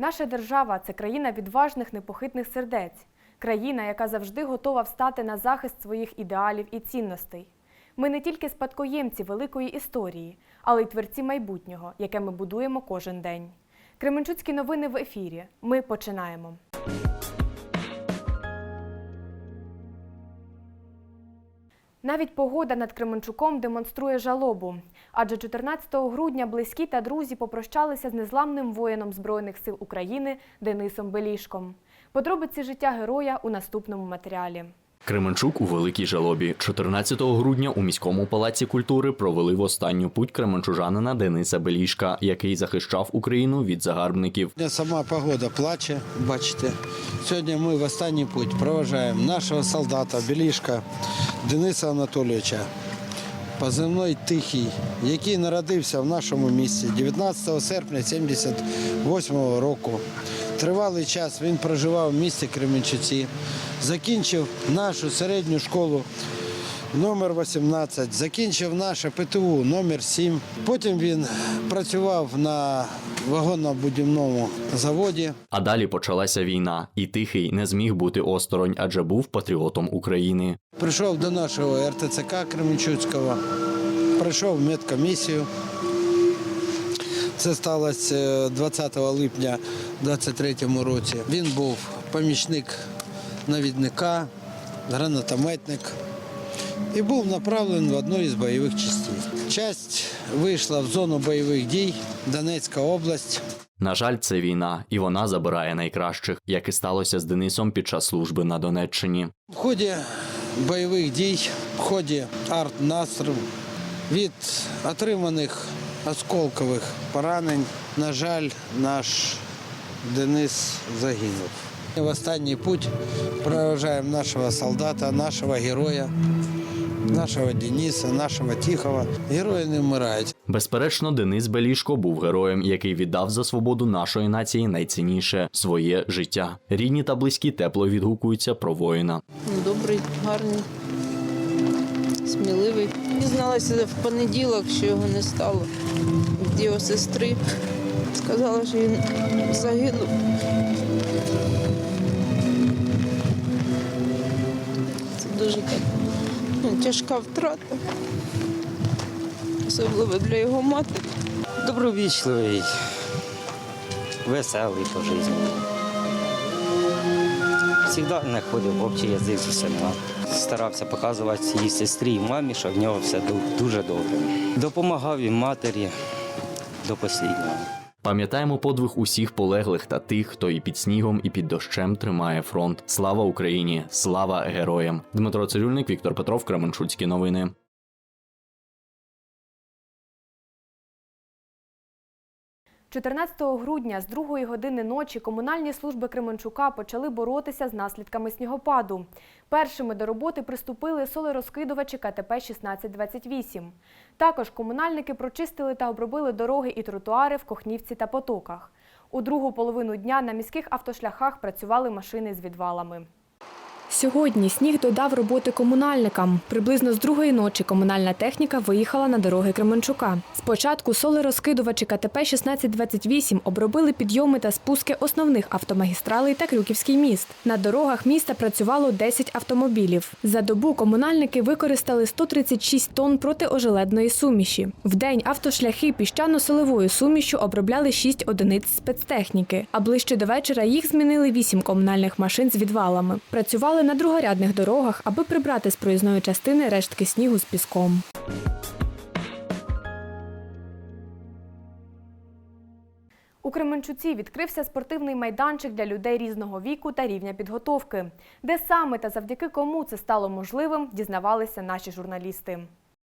Наша держава це країна відважних непохитних сердець, країна, яка завжди готова встати на захист своїх ідеалів і цінностей. Ми не тільки спадкоємці великої історії, але й творці майбутнього, яке ми будуємо кожен день. Кременчуцькі новини в ефірі. Ми починаємо. Навіть погода над Кременчуком демонструє жалобу. Адже 14 грудня близькі та друзі попрощалися з незламним воїном Збройних сил України Денисом Белішком. Подробиці життя героя у наступному матеріалі. Кременчук у великій жалобі. 14 грудня у міському палаці культури провели в останню путь кременчужанина Дениса Белішка, який захищав Україну від загарбників. Сама погода плаче, бачите. Сьогодні ми в останній путь проважаємо нашого солдата Білішка Дениса Анатолійовича, позивний Тихий, який народився в нашому місті 19 серпня 78 року. Тривалий час він проживав в місті Кременчуці, закінчив нашу середню школу номер 18, закінчив наше ПТУ номер 7. Потім він працював на вагонно-будівному заводі. А далі почалася війна, і тихий не зміг бути осторонь, адже був патріотом України. Прийшов до нашого РТЦК Кременчуцького, пройшов в медкомісію. Це сталося е, 20 липня 23 році. Він був помічник навідника, гранатометник і був направлений в одну із бойових частин. Часть вийшла в зону бойових дій, Донецька область. На жаль, це війна, і вона забирає найкращих, як і сталося з Денисом під час служби на Донеччині. В ході бойових дій, в ході арт-настрілу від отриманих осколкових поранень, на жаль, наш Денис загинув. В останній путь проважаємо нашого солдата, нашого героя, нашого Дениса, нашого Тихого. Герої не вмирають. Безперечно, Денис Белішко був героєм, який віддав за свободу нашої нації найцінніше своє життя. Рідні та близькі тепло відгукуються про воїна. Добрий, гарний, сміливий. Дізналася в понеділок, що його не стало. Від його сестри сказала, що він загинув. Це дуже так, ну, тяжка втрата, особливо для його матері. Добровічливий, веселий по житті. Завжди знаходив общий язик з усіма. Старався показувати її сестрі і мамі, що в нього все дуже добре. Допомагав і матері до останнього. Пам'ятаємо подвиг усіх полеглих та тих, хто і під снігом, і під дощем тримає фронт. Слава Україні! Слава героям! Дмитро Цирюльник, Віктор Петров, Кременчуцькі новини. – 14 грудня з 2 години ночі комунальні служби Кременчука почали боротися з наслідками снігопаду. Першими до роботи приступили солерозкидувачі КТП 1628. Також комунальники прочистили та обробили дороги і тротуари в Кохнівці та Потоках. У другу половину дня на міських автошляхах працювали машини з відвалами. Сьогодні сніг додав роботи комунальникам. Приблизно з другої ночі комунальна техніка виїхала на дороги Кременчука. Спочатку солерозкидувачі КТП 1628 обробили підйоми та спуски основних автомагістралей та Крюківський міст. На дорогах міста працювало 10 автомобілів. За добу комунальники використали 136 тонн протиожеледної суміші. В день автошляхи піщано-солевою сумішю обробляли 6 одиниць спецтехніки, а ближче до вечора їх змінили 8 комунальних машин з відвалами. Працювали на другорядних дорогах, аби прибрати з проїзної частини рештки снігу з піском. У Кременчуці відкрився спортивний майданчик для людей різного віку та рівня підготовки. Де саме та завдяки кому це стало можливим, дізнавалися наші журналісти.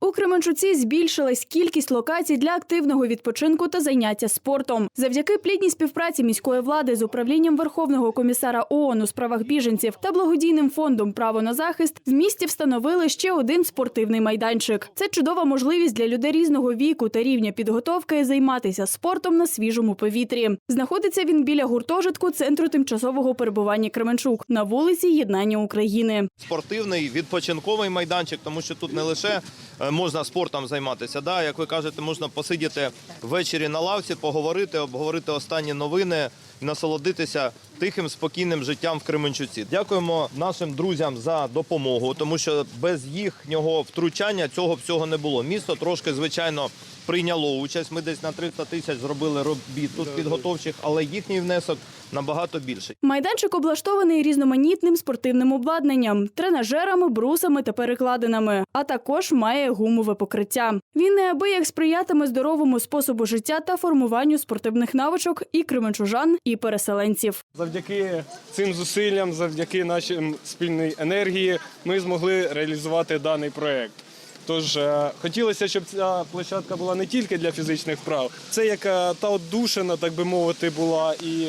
У Кременчуці збільшилась кількість локацій для активного відпочинку та заняття спортом. Завдяки плідній співпраці міської влади з управлінням Верховного комісара ООН у справах біженців та благодійним фондом Право на захист в місті встановили ще один спортивний майданчик. Це чудова можливість для людей різного віку та рівня підготовки займатися спортом на свіжому повітрі. Знаходиться він біля гуртожитку центру тимчасового перебування Кременчук на вулиці Єднання України. спортивний відпочинковий майданчик, тому що тут не лише е, можна спортом займатися. Да, як ви кажете, можна посидіти ввечері на лавці, поговорити, обговорити останні новини, насолодитися тихим, спокійним життям в Кременчуці. Дякуємо нашим друзям за допомогу, тому що без їхнього втручання цього всього не було. Місто трошки, звичайно, прийняло участь. Ми десь на 300 тисяч зробили робіт тут підготовчих, але їхній внесок набагато більший. Майданчик облаштований різноманітним спортивним обладнанням, тренажерами, брусами та перекладинами, а також має гумове покриття. Він неабияк сприятиме здоровому способу життя та формуванню спортивних навичок і кременчужан, і переселенців. Завдяки цим зусиллям, завдяки нашій спільній енергії, ми змогли реалізувати даний проект. Тож е, хотілося, щоб ця площадка була не тільки для фізичних вправ, це як е, та отдушина, так би мовити, була, і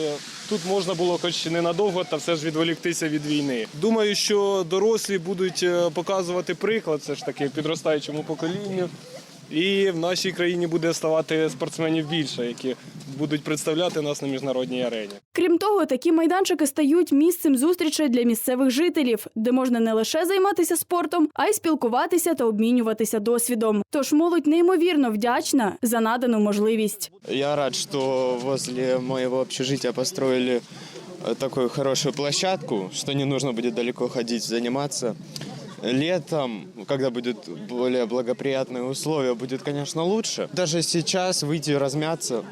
тут можна було, хоч ненадовго, та все ж відволіктися від війни. Думаю, що дорослі будуть е, показувати приклад, все ж таки підростаючому поколінню. І в нашій країні буде ставати спортсменів більше, які будуть представляти нас на міжнародній арені. Крім того, такі майданчики стають місцем зустрічей для місцевих жителів, де можна не лише займатися спортом, а й спілкуватися та обмінюватися досвідом. Тож молодь неймовірно вдячна за надану можливість. Я рад, что возле моего общежития построили э, такую хорошую площадку, что не нужно будет далеко ходить заниматься. Летом, когда будут более благоприятные условия, будет, конечно, лучше. Даже сейчас выйти размяться,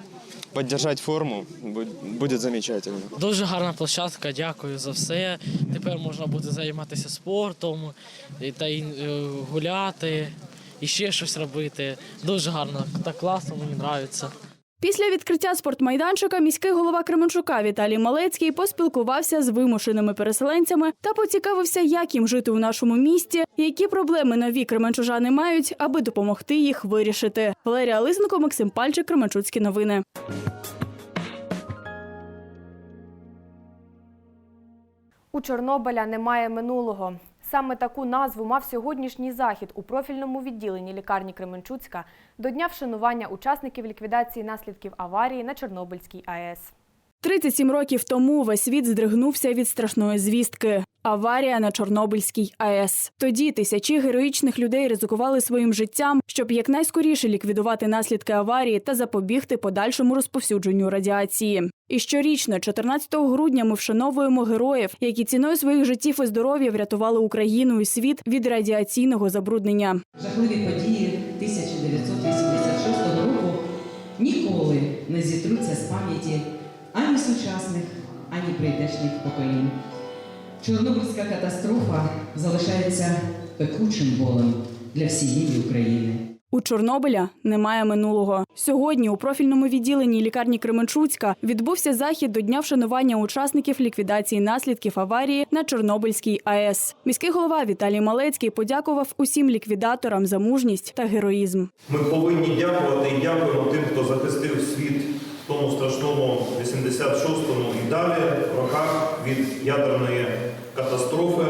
поддержать форму бу- будет замечательно. Дуже гарна площадка, дякую за все. Тепер можна буде займатися спортом та й е, гуляти, і ще щось робити. Дуже гарно, так класно, мені подобається. Після відкриття спортмайданчика міський голова Кременчука Віталій Малецький поспілкувався з вимушеними переселенцями та поцікавився, як їм жити у нашому місті, які проблеми нові кременчужани мають, аби допомогти їх вирішити. Валерія Лисенко, Максим Пальчик, Кременчуцькі новини. У Чорнобиля немає минулого. Саме таку назву мав сьогоднішній захід у профільному відділенні лікарні Кременчуцька до дня вшанування учасників ліквідації наслідків аварії на Чорнобильській АЕС. 37 років тому весь світ здригнувся від страшної звістки. Аварія на Чорнобильській АЕС. Тоді тисячі героїчних людей ризикували своїм життям, щоб якнайскоріше ліквідувати наслідки аварії та запобігти подальшому розповсюдженню радіації. І щорічно, 14 грудня, ми вшановуємо героїв, які ціною своїх життів і здоров'я врятували Україну і світ від радіаційного забруднення. Жахливі події 1986 року ніколи не зітруться з пам'яті ані сучасних, ані прийдешніх поколінь. Чорнобильська катастрофа залишається пекучим болем для всієї України. У Чорнобиля немає минулого. Сьогодні у профільному відділенні лікарні Кременчуцька відбувся захід до дня вшанування учасників ліквідації наслідків аварії на Чорнобильській АЕС. Міський голова Віталій Малецький подякував усім ліквідаторам за мужність та героїзм. Ми повинні дякувати і дякуємо тим, хто захистив світ в тому страшному 86-му і далі в роках від ядерної катастрофи.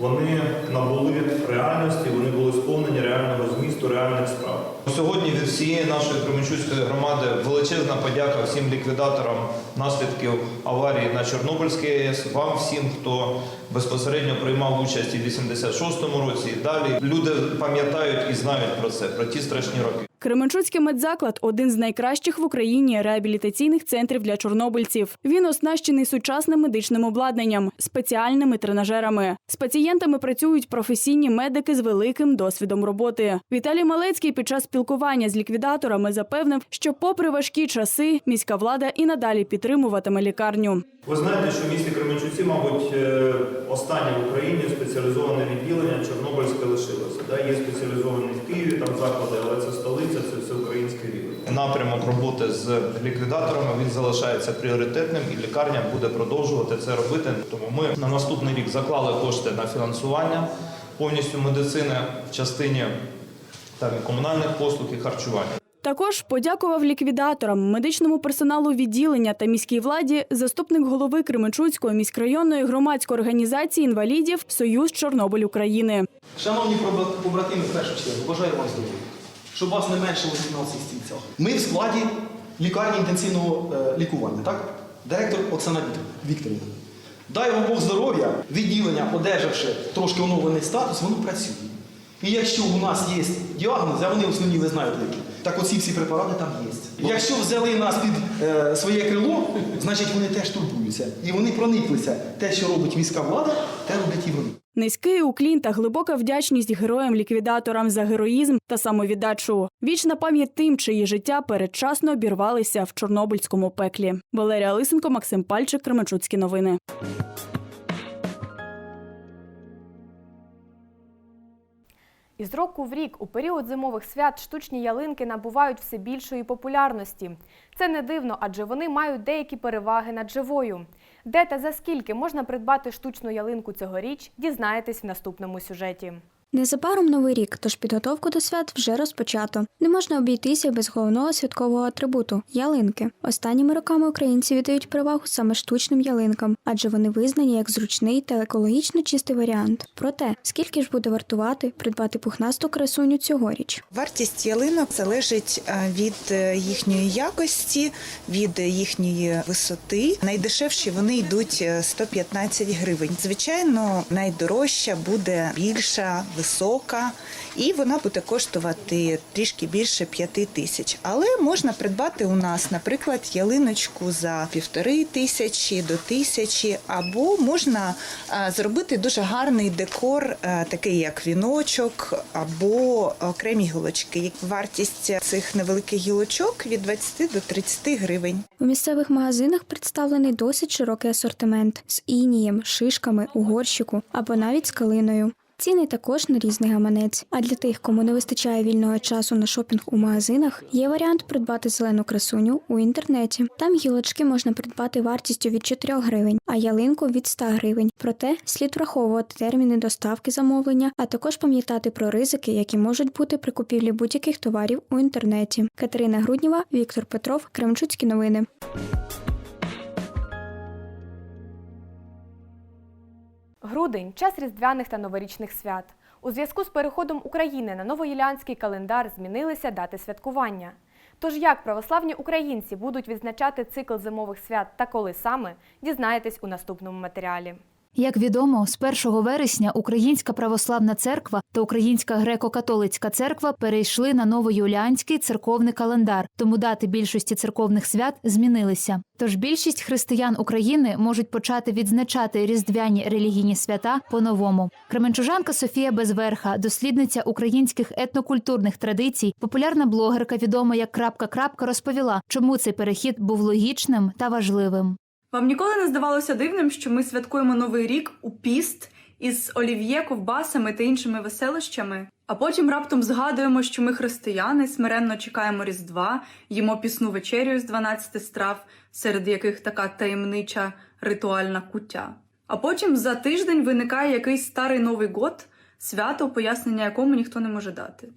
Вони набули реальності, вони були сповнені реального змісту, реальних справ. Сьогодні від всієї нашої Кременчуцької громади величезна подяка всім ліквідаторам наслідків аварії на Чорнобильській АЕС, вам всім, хто безпосередньо приймав участь і в 86-му році і далі. Люди пам'ятають і знають про це, про ті страшні роки. Кременчуцький медзаклад один з найкращих в Україні реабілітаційних центрів для чорнобильців. Він оснащений сучасним медичним обладнанням, спеціальними тренажерами. З пацієнтами працюють професійні медики з великим досвідом роботи. Віталій Малецький під час спілкування з ліквідаторами запевнив, що, попри важкі часи, міська влада і надалі підтримуватиме лікарню. Ви знаєте, що в місті Кременчуці, мабуть, е, останнє в Україні спеціалізоване відділення Чорнобильське лишилося. Є спеціалізовані в Києві там заклади, але це столиця, це всеукраїнський рівень. Напрямок роботи з ліквідаторами він залишається пріоритетним, і лікарня буде продовжувати це робити. Тому ми на наступний рік заклали кошти на фінансування повністю медицини в частині там і комунальних послуг і харчування. Також подякував ліквідаторам, медичному персоналу відділення та міській владі заступник голови Кременчуцької міськрайонної громадської організації інвалідів Союз Чорнобиль України. Шановні побра- побратими, в першу чергу, бажаю вам здоров'я, щоб вас не на цих стільцях. Ми в складі лікарні інтенсивного е, лікування, так? Директор Оксана Вік- Вікторівна. Дай вам Бог здоров'я, відділення, одержавши трошки оновлений статус, воно працює. І якщо у нас є діагнози, а вони основні, ви знаєте які, так оці всі препарати там є. Якщо взяли нас під е, своє крило, значить вони теж турбуються. І вони прониклися. Те, що робить міська влада, те роблять і вони. Низький уклін та глибока вдячність героям-ліквідаторам за героїзм та самовіддачу. Вічна пам'ять тим, чиї життя передчасно обірвалися в чорнобильському пеклі. Валерія Лисенко, Максим Пальчик, Кременчуцькі новини. Із року в рік у період зимових свят штучні ялинки набувають все більшої популярності. Це не дивно, адже вони мають деякі переваги над живою. Де та за скільки можна придбати штучну ялинку цьогоріч, дізнаєтесь в наступному сюжеті. Незабаром новий рік, тож підготовку до свят вже розпочато. Не можна обійтися без головного святкового атрибуту ялинки. Останніми роками українці віддають перевагу саме штучним ялинкам, адже вони визнані як зручний та екологічно чистий варіант. Проте, скільки ж буде вартувати придбати пухнасту красуню цьогоріч? Вартість ялинок залежить е, від е, їхньої якості, від їхньої висоти. Найдешевші вони йдуть е, 115 гривень. Звичайно, найдорожча буде більша, висока, і вона буде коштувати трішки більше 5 тисяч. Але можна придбати у нас, наприклад, ялиночку за півтори тисячі до тисячі, або можна е, зробити дуже гарний декор, е, такий як віночок або окремі гілочки. Вартість цих невеликих гілочок від 20 до 30 гривень. У місцевих магазинах представлений досить широкий асортимент з інієм, шишками, у горщику або навіть з калиною. Ціни також на різний гаманець. А для тих, кому не вистачає вільного часу на шопінг у магазинах, є варіант придбати зелену красуню у інтернеті. Там гілочки можна придбати вартістю від 4 гривень, а ялинку від 100 гривень. Проте слід враховувати терміни доставки замовлення, а також пам'ятати про ризики, які можуть бути при купівлі будь-яких товарів у інтернеті. Катерина Грудніва, Віктор Петров, Кремчуцькі новини. Грудень час різдвяних та новорічних свят. У зв'язку з переходом України на новоїлянський календар змінилися дати святкування. Тож як православні українці будуть відзначати цикл зимових свят та коли саме, дізнаєтесь у наступному матеріалі. Як відомо, з 1 вересня Українська православна церква та Українська греко-католицька церква перейшли на новоюліанський церковний календар, тому дати більшості церковних свят змінилися. Тож більшість християн України можуть почати відзначати різдвяні релігійні свята по-новому. Кременчужанка Софія Безверха, дослідниця українських етнокультурних традицій, популярна блогерка, відома як крапка крапка, розповіла, чому цей перехід був логічним та важливим. Вам ніколи не здавалося дивним, що ми святкуємо новий рік у піст із олів'є, ковбасами та іншими веселощами, а потім раптом згадуємо, що ми християни, смиренно чекаємо Різдва, їмо пісну вечерю з 12 страв, серед яких така таємнича ритуальна куття. А потім за тиждень виникає якийсь старий Новий год, свято, пояснення якому ніхто не може дати.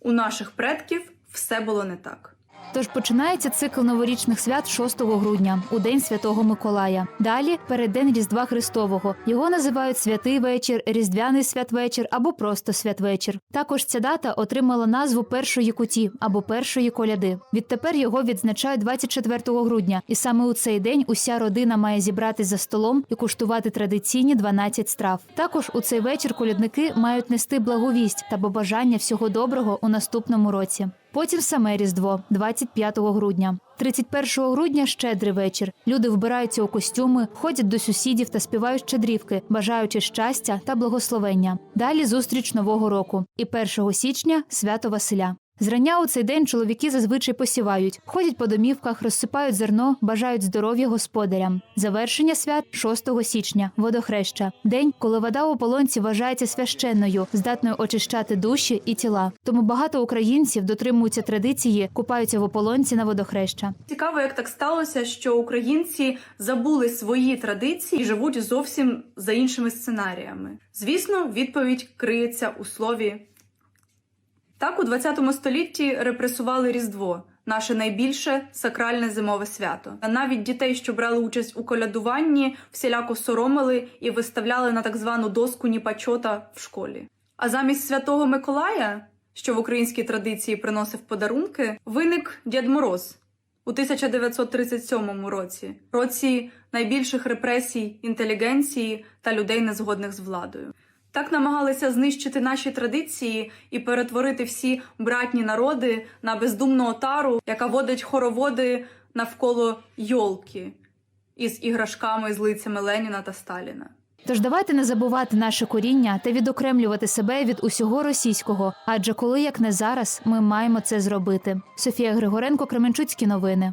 У наших предків все було не так. Тож починається цикл новорічних свят 6 грудня, у день Святого Миколая. Далі переддень Різдва Христового. Його називають святий вечір, різдвяний святвечір або просто святвечір. Також ця дата отримала назву першої куті або першої коляди. Відтепер його відзначають 24 грудня, і саме у цей день уся родина має зібратись за столом і куштувати традиційні 12 страв. Також у цей вечір колядники мають нести благовість та побажання всього доброго у наступному році. Потім саме Різдво, 25 грудня. 31 грудня щедрий вечір. Люди вбираються у костюми, ходять до сусідів та співають щедрівки, бажаючи щастя та благословення. Далі зустріч нового року. І 1 січня свято Василя. Зрання у цей день чоловіки зазвичай посівають, ходять по домівках, розсипають зерно, бажають здоров'я господарям. Завершення свят 6 січня водохреща. День, коли вода у полонці вважається священною, здатною очищати душі і тіла. Тому багато українців дотримуються традиції, купаються в ополонці на водохреща. Цікаво, як так сталося, що українці забули свої традиції і живуть зовсім за іншими сценаріями. Звісно, відповідь криється у слові. Так, у 20 столітті репресували Різдво, наше найбільше сакральне зимове свято. Навіть дітей, що брали участь у колядуванні, всіляко соромили і виставляли на так звану доску ніпачота в школі. А замість святого Миколая, що в українській традиції приносив подарунки, виник Дід Мороз у 1937 році, році найбільших репресій інтелігенції та людей, незгодних з владою. Так намагалися знищити наші традиції і перетворити всі братні народи на бездумну отару, яка водить хороводи навколо йолки із іграшками з лицями Леніна та Сталіна. Тож давайте не забувати наше коріння та відокремлювати себе від усього російського. Адже коли як не зараз, ми маємо це зробити. Софія Григоренко, Кременчуцькі новини.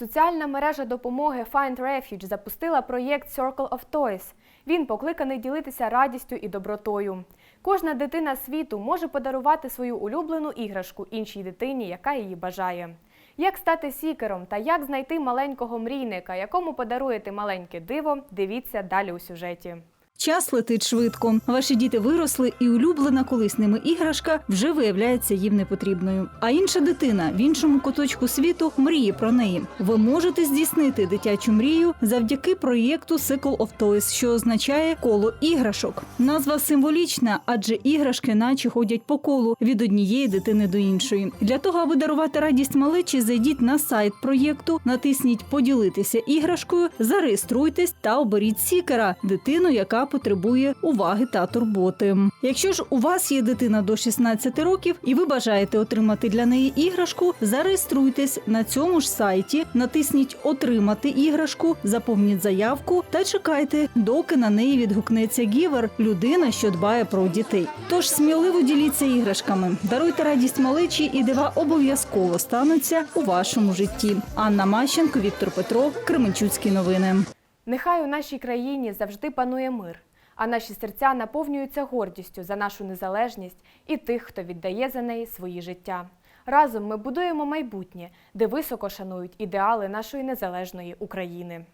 Соціальна мережа допомоги Find Refuge запустила проєкт Circle of Toys. Він покликаний ділитися радістю і добротою. Кожна дитина світу може подарувати свою улюблену іграшку іншій дитині, яка її бажає. Як стати сікером та як знайти маленького мрійника, якому подаруєте маленьке диво, дивіться далі у сюжеті. Час летить швидко. Ваші діти виросли, і улюблена колись ними іграшка вже виявляється їм непотрібною. А інша дитина в іншому куточку світу мріє про неї. Ви можете здійснити дитячу мрію завдяки проєкту Cycle of Toys, що означає коло іграшок. Назва символічна, адже іграшки наче ходять по колу від однієї дитини до іншої. Для того, аби дарувати радість малечі, зайдіть на сайт проєкту, натисніть Поділитися іграшкою, зареєструйтесь та оберіть сікера дитину, яка потребує уваги та турботи. Якщо ж у вас є дитина до 16 років і ви бажаєте отримати для неї іграшку, зареєструйтесь на цьому ж сайті, натисніть Отримати іграшку, заповніть заявку та чекайте, доки на неї відгукнеться гівер, людина, що дбає про дітей. Тож сміливо діліться іграшками, даруйте радість малечі, і дива обов'язково стануться у вашому житті. Анна Мащенко, Віктор Петров, Кременчуцькі новини. Нехай у нашій країні завжди панує мир, а наші серця наповнюються гордістю за нашу незалежність і тих, хто віддає за неї свої життя. Разом ми будуємо майбутнє, де високо шанують ідеали нашої незалежної України.